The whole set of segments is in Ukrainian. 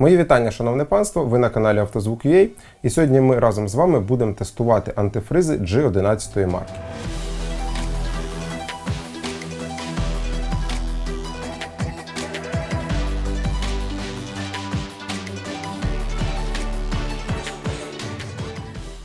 Мої вітання, шановне панство! Ви на каналі Автозвук.ua і сьогодні ми разом з вами будемо тестувати антифризи G11 марки.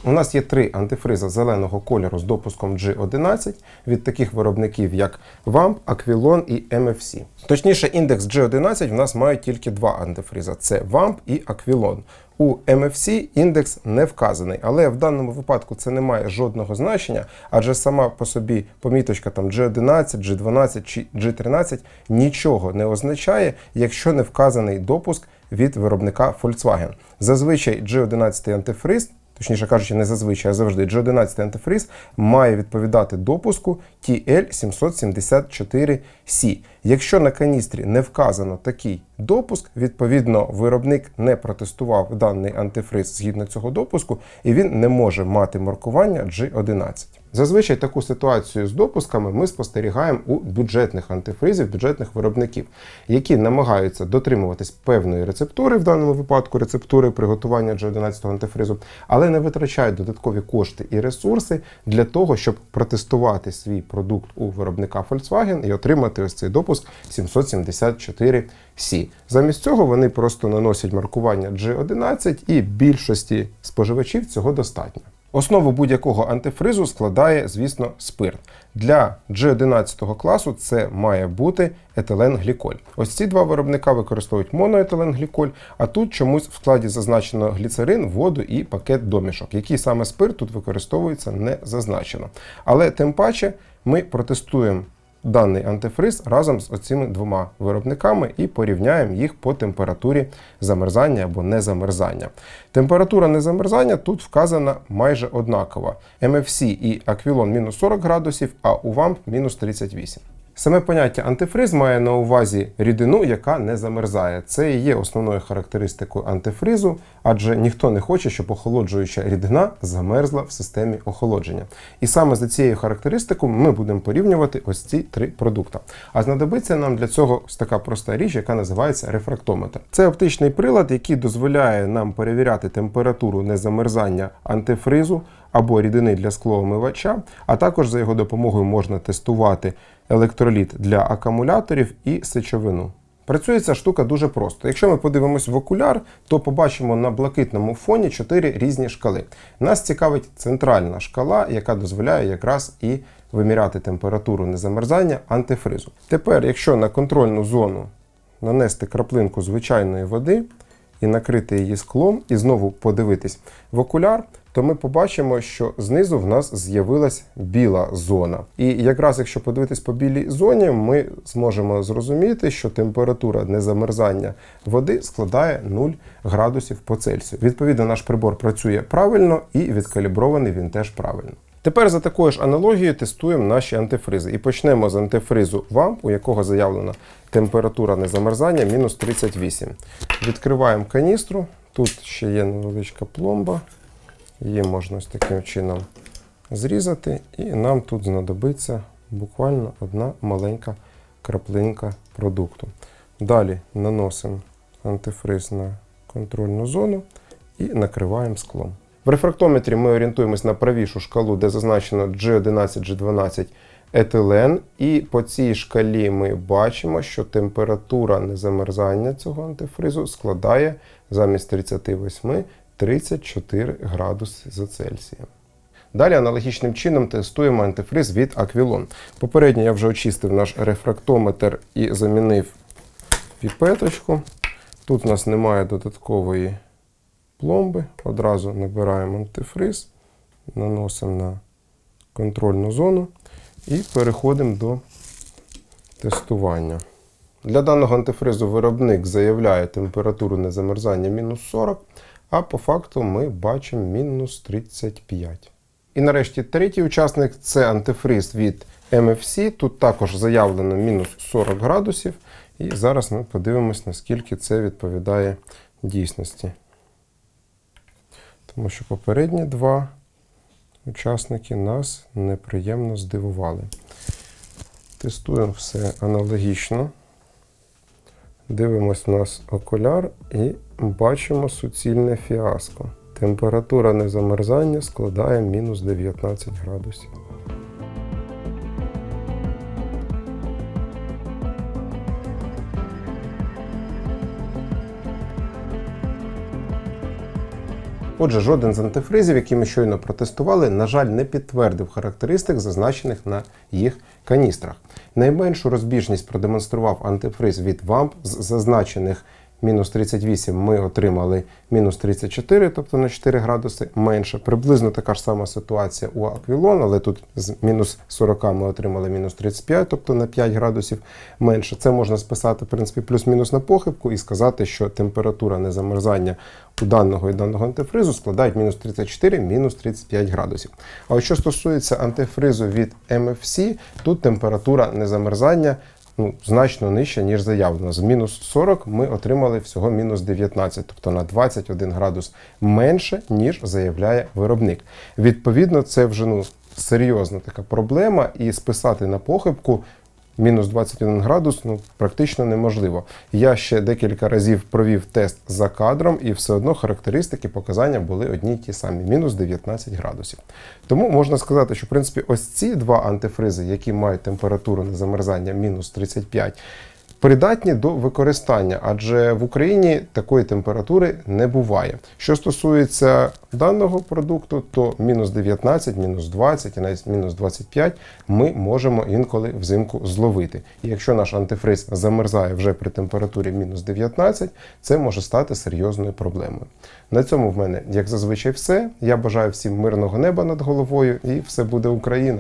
У нас є три антифриза зеленого кольору з допуском G11 від таких виробників, як VAMP, Aquilon і MFC. Точніше, індекс G11 в нас мають тільки два антифриза: це VAMP і Aquilon. У MFC індекс не вказаний, але в даному випадку це не має жодного значення, адже сама по собі поміточка там G11, G12 чи G13 нічого не означає, якщо не вказаний допуск від виробника Volkswagen. Зазвичай G11 антифриз точніше кажучи, не зазвичай, а завжди G11 антифриз має відповідати допуску TL774C. Якщо на каністрі не вказано такий допуск, відповідно, виробник не протестував даний антифриз згідно цього допуску, і він не може мати маркування G11. Зазвичай таку ситуацію з допусками ми спостерігаємо у бюджетних антифризів, бюджетних виробників, які намагаються дотримуватись певної рецептури, в даному випадку рецептури приготування G11 антифризу, але не витрачають додаткові кошти і ресурси для того, щоб протестувати свій продукт у виробника Volkswagen і отримати ось цей допуск 774C. Замість цього вони просто наносять маркування G11 і більшості споживачів цього достатньо. Основу будь-якого антифризу складає, звісно, спирт. Для G11 класу це має бути етиленгліколь. Ось ці два виробника використовують моноетиленгліколь, а тут чомусь в складі зазначено гліцерин, воду і пакет домішок. Який саме спирт тут використовується, не зазначено. Але тим паче ми протестуємо даний антифриз разом з оцими двома виробниками і порівняємо їх по температурі замерзання або незамерзання. Температура незамерзання тут вказана майже однакова. MFC і Aquilon мінус 40 градусів, а у VAMP мінус 38. Саме поняття антифриз має на увазі рідину, яка не замерзає. Це і є основною характеристикою антифризу, адже ніхто не хоче, щоб охолоджуюча рідина замерзла в системі охолодження. І саме за цією характеристикою ми будемо порівнювати ось ці три продукти. А знадобиться нам для цього ось така проста річ, яка називається рефрактометр. Це оптичний прилад, який дозволяє нам перевіряти температуру незамерзання антифризу або рідини для склоомивача, а також за його допомогою можна тестувати електроліт для акумуляторів і сечовину. Працює ця штука дуже просто. Якщо ми подивимось в окуляр, то побачимо на блакитному фоні чотири різні шкали. Нас цікавить центральна шкала, яка дозволяє якраз і виміряти температуру незамерзання антифризу. Тепер, якщо на контрольну зону нанести краплинку звичайної води і накрити її склом, і знову подивитись в окуляр, то ми побачимо, що знизу в нас з'явилась біла зона. І якраз якщо подивитись по білій зоні, ми зможемо зрозуміти, що температура незамерзання води складає 0 градусів по Цельсію. Відповідно, наш прибор працює правильно і відкалібрований він теж правильно. Тепер за такою ж аналогією тестуємо наші антифризи. І почнемо з антифризу VAMP, у якого заявлена температура незамерзання мінус 38. Відкриваємо каністру. Тут ще є невеличка пломба. Її можна ось таким чином зрізати, і нам тут знадобиться буквально одна маленька краплинка продукту. Далі наносимо антифриз на контрольну зону і накриваємо склом. В рефрактометрі ми орієнтуємось на правішу шкалу, де зазначено G11, G12 етилен, і по цій шкалі ми бачимо, що температура незамерзання цього антифризу складає замість 38 34 градуси за Цельсієм. Далі аналогічним чином тестуємо антифриз від Aquilon. Попередньо я вже очистив наш рефрактометр і замінив піпеточку. Тут у нас немає додаткової пломби. Одразу набираємо антифриз, наносимо на контрольну зону і переходимо до тестування. Для даного антифризу виробник заявляє температуру незамерзання мінус 40, а по факту ми бачимо мінус 35. І нарешті третій учасник це антифриз від MFC. Тут також заявлено мінус 40 градусів. І зараз ми подивимось, наскільки це відповідає дійсності. Тому що попередні два учасники нас неприємно здивували. Тестуємо все аналогічно. Дивимось у нас окуляр і бачимо суцільне фіаско. Температура незамерзання складає мінус 19 градусів. Отже, жоден з антифризів, які ми щойно протестували, на жаль, не підтвердив характеристик, зазначених на їх каністрах. Найменшу розбіжність продемонстрував антифриз від вамп з зазначених мінус 38 ми отримали мінус 34, тобто на 4 градуси менше. Приблизно така ж сама ситуація у Aquilon, але тут з мінус 40 ми отримали мінус 35, тобто на 5 градусів менше. Це можна списати, в принципі, плюс-мінус на похибку і сказати, що температура незамерзання у даного і даного антифризу складають мінус 34, мінус 35 градусів. А от що стосується антифризу від MFC, тут температура незамерзання ну, значно нижче, ніж заявлено. З мінус 40 ми отримали всього мінус 19, тобто на 21 градус менше, ніж заявляє виробник. Відповідно, це вже ну, серйозна така проблема, і списати на похибку. Мінус 21 градус ну практично неможливо. Я ще декілька разів провів тест за кадром, і все одно характеристики показання були одні й ті самі мінус 19 градусів. Тому можна сказати, що в принципі ось ці два антифризи, які мають температуру на замерзання мінус 35, придатні до використання, адже в Україні такої температури не буває. Що стосується даного продукту, то мінус 19, мінус 20 і навіть мінус 25 ми можемо інколи взимку зловити. І якщо наш антифриз замерзає вже при температурі мінус 19, це може стати серйозною проблемою. На цьому в мене, як зазвичай, все. Я бажаю всім мирного неба над головою і все буде Україна!